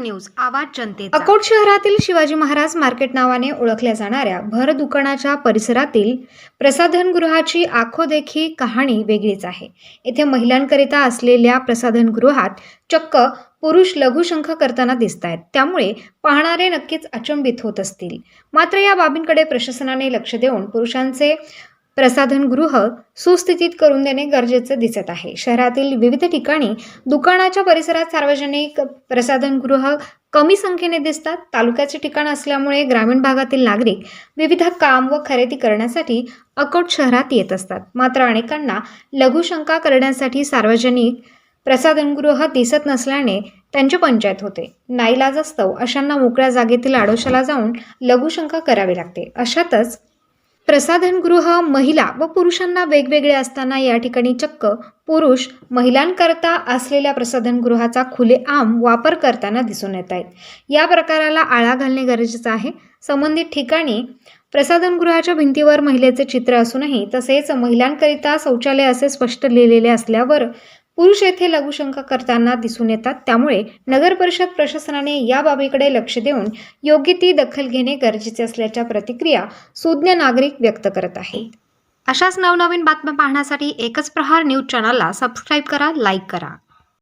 News आवाज जनतेचा. अकोट शहरातील शिवाजी महाराज मार्केट नावाने ओळखल्या जाणाऱ्या भर दुकानाच्या परिसरातील प्रसाधनगृहाची आखोदेखी कहाणी वेगळीच आहे. येथे महिलांकरिता असलेल्या प्रसाधनगृहात चक्क पुरुष लघुशंख करताना दिसत आहेत त्यामुळे पाहणारे नक्कीच अचंबित होत असतील. मात्र या बाबींकडे प्रशासनाने लक्ष देऊन पुरुषांचे प्रसाधनगृह सुस्थितीत करून देणे गरजेचं दिसत आहे. शहरातील विविध ठिकाणी दुकानाच्या परिसरात सार्वजनिक प्रसाधनगृह कमी संख्येने दिसतात. तालुक्याचे ठिकाण असल्यामुळे ग्रामीण भागातील नागरिक विविध काम व खरेदी करण्यासाठी अकोट शहरात येत असतात. मात्र अनेकांना लघुशंका करण्यासाठी सार्वजनिक प्रसाधनगृह दिसत नसल्याने त्यांची पंचायत होते. नाईलाजास्तव अशांना मोकळ्या जागेतील आडोशाला जाऊन लघुशंका करावी लागते. अशातच प्रसाधनगृह महिला व पुरुषांना वेगवेगळे असताना या ठिकाणी चक्क पुरुष महिलांकरता असलेल्या प्रसाधनगृहाचा खुलेआम वापर करताना दिसून येत आहेत. या प्रकाराला आळा घालणे गरजेचं आहे. संबंधित ठिकाणी प्रसाधनगृहाच्या भिंतीवर महिलेचे चित्र असूनही तसेच महिलांकरिता शौचालय असे स्पष्ट लिहिलेले असल्यावर पुरुष येथे लघुशंका करताना दिसून येतात. त्यामुळे नगर परिषद प्रशासनाने या बाबीकडे लक्ष देऊन योग्य ती दखल घेणे गरजेचे असल्याच्या प्रतिक्रिया सुज्ञ नागरिक व्यक्त करत आहेत. अशाच नवनवीन बातम्या पाहण्यासाठी एकच प्रहार न्यूज चॅनलला सबस्क्राईब करा लाईक करा.